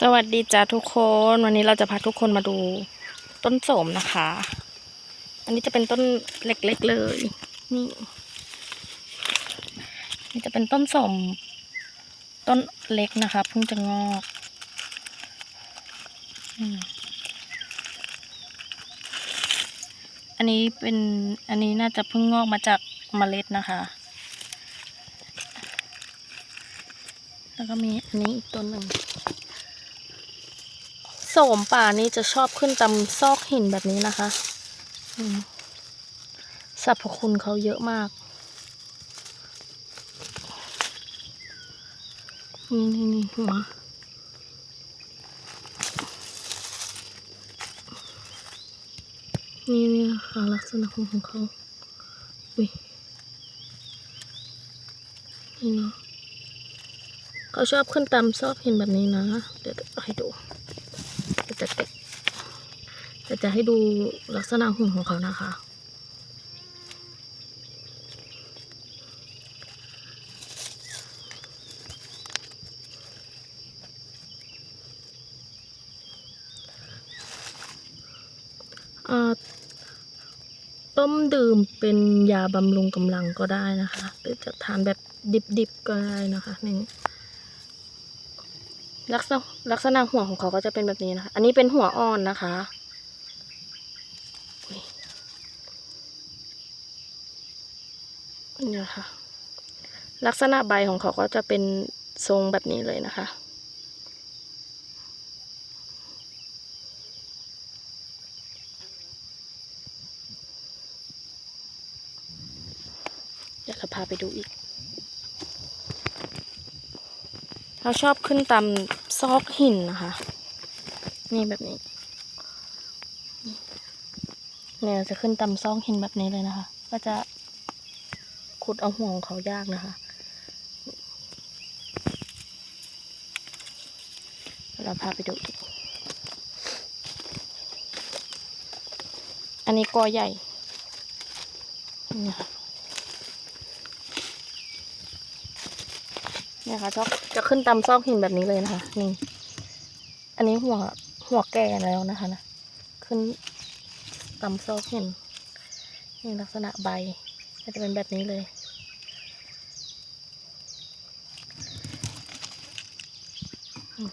สวัสดีจ้าทุกคนวันนี้เราจะพาทุกคนมาดูต้นโสมนะคะ อันนี้จะเป็นต้นเล็กๆเลยนี่นี่จะเป็นต้นโสมต้นเล็กนะคะเพิ่งจะงอกอันนี้เป็นอันนี้น่าจะเพิ่งงอกมาจากเมล็ดนะคะ แล้วก็มีอันนี้อีกต้นหนึ่ง สมป่านี่จะชอบขึ้นตามซอกหินแบบนี้นะคะสรรพคุณเขาเยอะมาก นี่นี่นี่หัวนี่นี่นะคะลักษณะของเขาอุ้ยนี่เนาะเขาชอบขึ้นตามซอกหินแบบนี้นะ เดี๋ยวจะให้ดู จะจะจะจะให้ดูลักษณะหุ่นของเขานะคะอ่าต้มดื่มเป็นยาบำรุงกำลังก็ได้นะคะ หรือจะทานแบบดิบๆก็ได้นะคะนี่ ลักษณะลักษณะหัวของเขาก็จะเป็นแบบนี้นะคะ อันนี้เป็นหัวอ่อนนะคะเนี่ค่ะลักษณะใบของเขาก็จะเป็นทรงแบบนี้เลยนะคะ เดี๋ยวเราพาไปดูอีก เราชอบขึ้นตามซอกหินนะคะ นี่แบบนี้ เนี่ยจะขึ้นตามซอกหินแบบนี้เลยนะคะ ก็จะขุดเอาห่วของเขายากนะคะ เราพาไปดูอันนี้กอใหญ่นี่ค่ะ เนี่ยค่ะชอบจะขึ้นตามซอกหินแบบนี้เลยนะคะ นี่ อันนี้หัวหัวแก่แล้วนะคะนะ ขึ้นตามซอกหินนี่ลักษณะใบก็จะเป็นแบบนี้เลย อืม